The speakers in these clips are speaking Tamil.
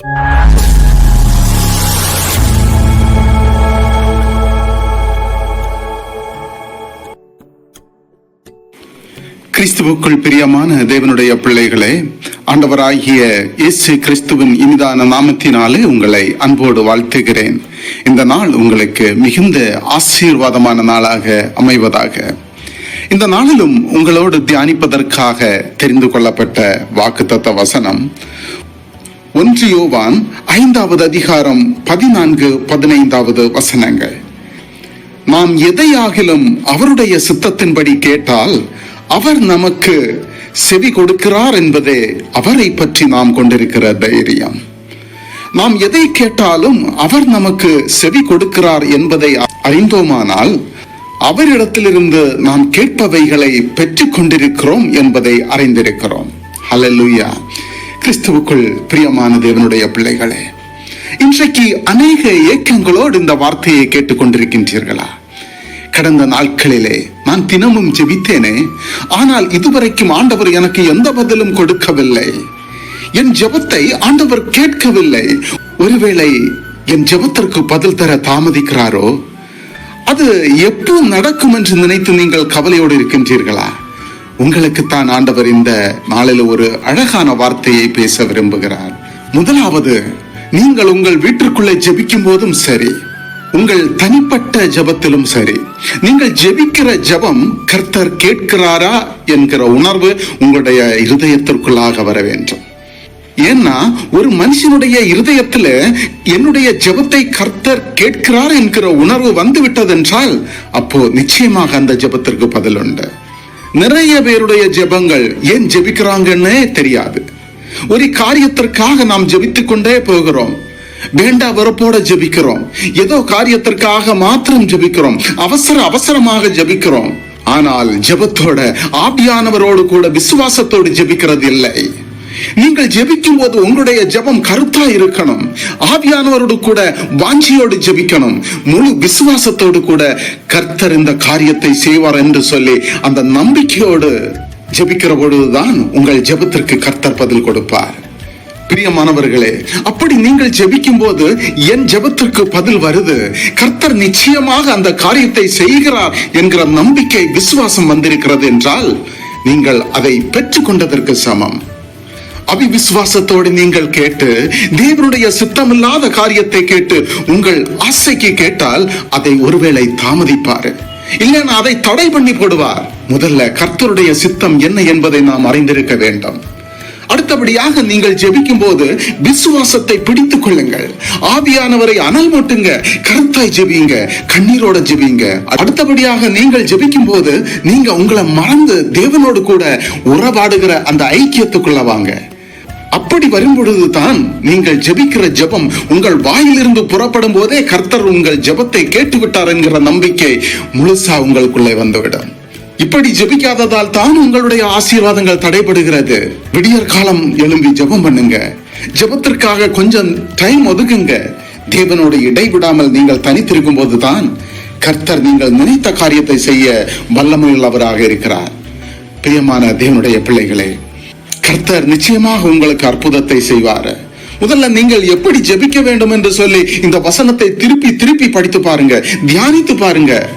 கிறிஸ்துவுக்குள் பிரியமான தேவனுடைய பிள்ளைகளே ஆண்டவராகிய இயேசு கிறிஸ்துவின் இனிதான நாமத்தினாலே உங்களை அன்போடு வாழ்த்துகிறேன். இந்த நாள் உங்களுக்கு மிகுந்த ஆசீர்வாதமான நாளாக அமைவதாக. இந்த நாளிலும் உங்களோடு தியானிப்பதற்காக தெரிந்து கொள்ளப்பட்ட வாக்குத்தத்த வசனம் ஒன்று யோவான் ஐந்தாவது அதிகாரம் பதினான்கு பதினைந்தாவது வசனங்கள். நாம் எதையாகிலும் அவருடைய சித்தத்தின்படி கேட்டால் அவர் நமக்கு செவி கொடுக்கிறார் என்பதே அவரை பற்றி நாம் கொண்டிருக்கிற தைரியம். நாம் எதை கேட்டாலும் அவர் நமக்கு செவி கொடுக்கிறார் என்பதை அறிந்தோமானால் அவரிடத்திலிருந்து நாம் கேட்பவைகளை பெற்றுக் கொண்டிருக்கிறோம் என்பதை அறிந்திருக்கிறோம். ஹலலுயா கிறிஸ்துவுக்குள் பிரியமான தேவனுடைய பிள்ளைகளே இன்றைக்கு அநேக ஏக்கங்களோடு இந்த வார்த்தையை கேட்டுக்கொண்டிருக்கின்றீர்களா? கடந்த நாட்களிலே நான் தினமும் ஜெபித்தேனே ஆனால் இதுவரைக்கும் ஆண்டவர் எனக்கு எந்த பதிலும் கொடுக்கவில்லை. என் ஜெபத்தை ஆண்டவர் கேட்கவில்லை. ஒருவேளை என் ஜெபத்திற்கு பதில் தர தாமதிக்கிறாரோ? அது எப்போ நடக்கும் என்று நினைத்து நீங்கள் கவலையோடு இருக்கின்றீர்களா? உங்களுக்குத்தான் ஆண்டவர் இந்த நாளில் ஒரு அழகான வார்த்தையை பேச விரும்புகிறார். முதலாவது நீங்கள் உங்கள் வீட்டிற்குள்ளே ஜெபிக்கும் போதும் சரி. உங்கள் தனிப்பட்ட ஜெபத்திலும் சரி. நீங்கள் ஜெபிக்கிற ஜெபம் கர்த்தர் கேட்கிறாரா என்கிற உணர்வு உங்களுடைய இருதயத்திற்குள்ளாக வர வேண்டும். ஏன்னா ஒரு மனுஷனுடைய இருதயத்துல என்னுடைய ஜெபத்தை கர்த்தர் கேட்கிறார் என்கிற உணர்வு வந்து விட்டதென்றால் அப்போ நிச்சயமாக அந்த ஜெபத்திற்கு பதில் உண்டு நிறைய பேருடைய ஜெபங்கள் ஏன் ஜெபிக்கிறாங்கன்னே தெரியாது. ஒரு காரியத்திற்காக நாம் ஜெபித்துக் கொண்டே போகிறோம். வேண்டா வெறுப்போட ஜெபிக்கிறோம். ஏதோ காரியத்திற்காக மாத்திரம் ஜெபிக்கிறோம். அவசர அவசரமாக ஜெபிக்கிறோம். ஆனால் ஜெபத்தோட ஆபியானவரோடு கூட விசுவாசத்தோடு ஜெபிக்கிறது இல்லை. நீங்கள் ஜெபிக்கும் போது உங்களுடைய ஜெபம் கருத்தா இருக்கணும். ஆவியானவரோடு கூட வாஞ்சியோடு ஜெபிக்கணும். முழு விசுவாசத்தோடு கூட கர்த்தர் இந்த காரியத்தை செய்வார் என்று சொல்லி அந்த நம்பிக்கையோடு ஜெபிக்கிற பொழுதுதான் உங்கள் ஜெபத்திற்கு கர்த்தர் பதில் கொடுப்பார். பிரியமானவர்களே அப்படி நீங்கள் ஜெபிக்கும் போது என் ஜெபத்திற்கு பதில் வருது. கர்த்தர் நிச்சயமாக அந்த காரியத்தை செய்கிறார் என்கிற நம்பிக்கை விசுவாசம் வந்திருக்கிறது என்றால் நீங்கள் அதை பெற்றுக்கொண்டதற்கு சமம். அபிவிசுவாசத்தோடு நீங்கள் கேட்டு தேவனுடைய சித்தமில்லாத காரியத்தை கேட்டு உங்கள் ஆசைக்கு கேட்டால் அதை ஒருவேளை தாமதிப்பாரு. இல்லைன்னா அதை தடை பண்ணி போடுவார். முதல்ல கர்த்தருடைய சித்தம் என்ன என்பதை நாம் அறிந்திருக்க வேண்டும். அடுத்தபடியாக நீங்கள் ஜெபிக்கும் போது விசுவாசத்தை பிடித்துக் கொள்ளுங்கள். ஆவியானவரை அனல் மூட்டுங்க கருத்தாய் ஜெபிங்க கண்ணீரோட ஜெபிங்க. அடுத்தபடியாக நீங்கள் ஜெபிக்கும் போது நீங்க உங்களை மறந்து தேவனோடு கூட உறவாடுகிற அந்த ஐக்கியத்துக்குள்ள வாங்க. அப்படி வரும்பொழுதுதான் நீங்கள் ஜெபிக்கிற ஜெபம் உங்கள் வாயிலிருந்து புறப்படும் போதே கர்த்தர் உங்கள் ஜெபத்தை கேட்டுவிட்டார் என்கிற நம்பிக்கை முழுசா உங்களுக்குள்ளே வந்துவிடும். இப்படி ஜெபிக்காததால் தான் உங்களுடைய ஆசீர்வாதங்கள் தடைபடுகிறது. விடியற் காலம் எழும்பி ஜெபம் பண்ணுங்க. ஜெபத்திற்காக கொஞ்சம் டைம் ஒதுக்குங்க. தேவனோடு இடைவிடாமல் நீங்கள் தனித்திருக்கும் போதுதான் கர்த்தர் நீங்கள் நினைத்த காரியத்தை செய்ய வல்லமையுள்ளவராக இருக்கிறார். பிரியமான தேவனுடைய பிள்ளைகளே கர்த்தர் நிச்சயமாக உங்களுக்கு அற்புதத்தை செய்வார். முதல்ல நீங்கள் எப்படி ஜெபிக்க வேண்டும் என்று சொல்லி இந்த வசனத்தை திருப்பி திருப்பி படித்து பாருங்க. தியானித்து பாருங்க.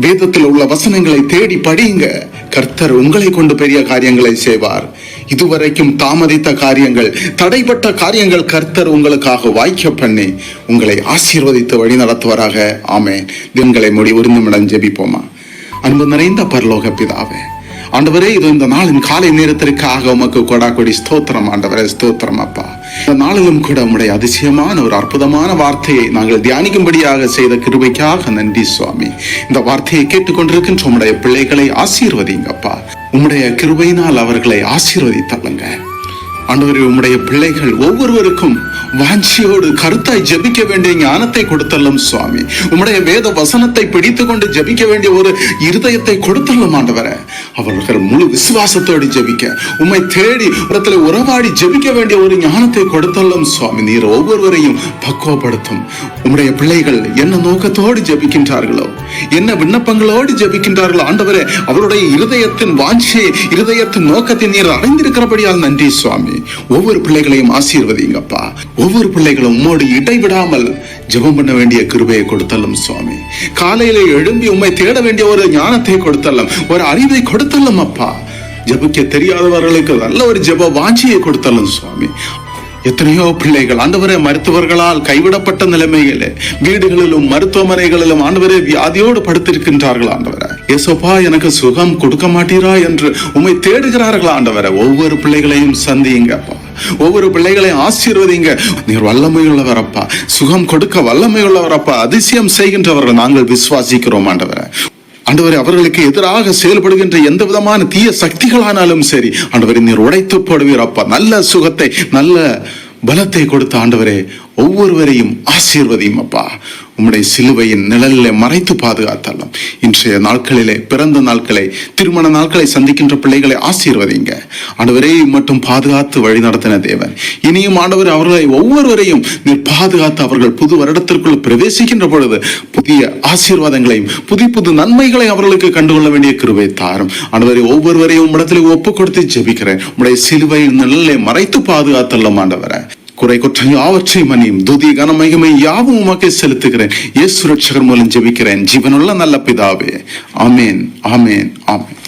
வேதத்தில் உள்ள வசனங்களை தேடி படியுங்க. கர்த்தர் உங்களை கொண்டு பெரிய காரியங்களை செய்வார். இதுவரைக்கும் தாமதித்த காரியங்கள் தடைப்பட்ட காரியங்கள் கர்த்தர் உங்களுக்காக வாய்க்க பண்ணி உங்களை ஆசீர்வதித்து வழி நடத்துவராக. ஆமே தினங்களை முடி ஒரு நிமிடம் ஜெபிப்போமா? அன்பு நிறைந்த பரலோக பிதாவே ஆண்டவரே இது இந்த நாளின் காலை நேரத்திற்காக உமக்கு கொடா கொடி ஸ்தோத்திரம் ஆண்டவரே ஸ்தோத்திரம் அப்பா. இந்த நாளிலும் கூட உம்முடைய அதிசயமான ஒரு அற்புதமான வார்த்தையை நாங்கள் தியானிக்கும்படியாக செய்த கிருபைக்காக நன்றி சுவாமி. இந்த வார்த்தையை கேட்டுக்கொண்டிருக்கின்ற உம்முடைய பிள்ளைகளை ஆசீர்வதிங்கப்பா உம்முடைய கிருபையினால் அவர்களை ஆசீர்வதித்தள்ளுங்க. ஆண்டவரே உம்முடைய பிள்ளைகள் ஒவ்வொருவருக்கும் வாஞ்சியோடு கருத்தாய் ஜெபிக்க வேண்டிய ஞானத்தை கொடுத்தல்லும் சுவாமி. உம்முடைய வேத வசனத்தை பிடித்து கொண்டு ஜெபிக்க வேண்டிய ஒரு இருதயத்தை கொடுத்தல்லும் ஆண்டவரே. அவர்கள் முழு விசுவாசத்தோடு ஜெபிக்க உம்மை தேடி இடத்துல உறவாடி ஜெபிக்க வேண்டிய ஒரு ஞானத்தை கொடுத்தல்லும் சுவாமி. நீர் ஒவ்வொருவரையும் பக்குவப்படுத்தும். உம்முடைய பிள்ளைகள் என்ன நோக்கத்தோடு ஜபிக்கின்றார்களோ என்ன விண்ணப்பங்களோடு ஜபிக்கின்றார்கள் ஆண்டவரே? அவருடைய இருதயத்தின் வாஞ்சையை இருதயத்தின் நோக்கத்தை நீர் அறிந்திருக்கிறபடியால் நன்றி சுவாமி. ஒவ்வொரு பிள்ளைகளையும் ஆசீர்வதிங்கப்பா ஒவ்வொரு பிள்ளைகளும் உம்மோடு இடைவிடாமல் ஜெபம் பண்ண வேண்டிய கிருபையை கொடுத்தல்லும் சுவாமி. காலையில எழும்பி உம்மை தேட வேண்டிய ஒரு ஞானத்தை கொடுத்தல்லும் ஒரு அறிவை கொடுத்தல்லும் அப்பா. ஜபிக்க தெரியாதவர்களுக்கு நல்ல ஒரு ஜப வாஞ்சியை கொடுத்தல்லும் சுவாமி. எத்தனையோ பிள்ளைகள் ஆண்டவரே மருத்துவர்களால் கைவிடப்பட்ட நிலைமையில வீடுகளிலும் மருத்துவமனைகளிலும் ஆண்டவரே வியாதியோடு படுத்திருக்கின்றார்கள் ஆண்டவரே. ஏசப்பா எனக்கு சுகம் கொடுக்க மாட்டீரா என்று உண்மை தேடுகிறார்கள் ஆண்டவரை. ஒவ்வொரு பிள்ளைகளையும் சந்தியுங்கப்பா ஒவ்வொரு பிள்ளைகளையும் ஆசீர்வதிங்க. நீர் வல்லமை உள்ளவரப்பா சுகம் கொடுக்க வல்லமை உள்ளவரப்பா அதிசயம் செய்கின்றவர்கள் நாங்கள் விசுவாசிக்கிறோம் ஆண்டவரை. ஆண்டவரே அவர்களுக்கு எதிராக செயல்படுகின்ற எந்த விதமான தீய சக்திகளானாலும் சரி ஆண்டவரை நீர் உடைத்து போடுவீர் அப்பா. நல்ல சுகத்தை நல்ல பலத்தை கொடுத்த ஆண்டவரே ஒவ்வொருவரையும் ஆசீர்வதியும் அப்பா. உம்முடைய சிலுவையின் நிழலிலே மறைத்து பாதுகாத்தாலும். இன்றைய நாட்களிலே பிறந்த நாட்களை திருமண நாட்களை சந்திக்கின்ற பிள்ளைகளை ஆசீர்வதிங்க. ஆண்டவரே மட்டும் பாதுகாத்து வழி நடத்தின தேவன். இனியும் ஆண்டவர் அவர்களை ஒவ்வொருவரையும் நீர் பாதுகாத்து அவர்கள் புது வருடத்திற்குள் பிரவேசிக்கின்ற பொழுது புதிய ஆசீர்வாதங்களையும் புது புது நன்மைகளை அவர்களுக்கு கண்டுகொள்ள வேண்டிய கிருபை தாரும். ஆண்டவரை ஒவ்வொருவரையும் உம்மிடத்தில் ஒப்பு கொடுத்து ஜெபிக்கிறேன். உம்முடைய சிலுவையின் நிழலை மறைத்து பாதுகாத்தல்லும் ஆண்டவரை. குறை குற்றம் யாவற்றையும் மன்னியும். துதி கனமகிமை யாவும் உமக்கு செலுத்துகிறேன். இயேசு ரட்சகர் மூலம் ஜெபிக்கிறேன். ஜீவனுள்ள நல்ல பிதாவே. ஆமேன் ஆமேன் ஆமேன்.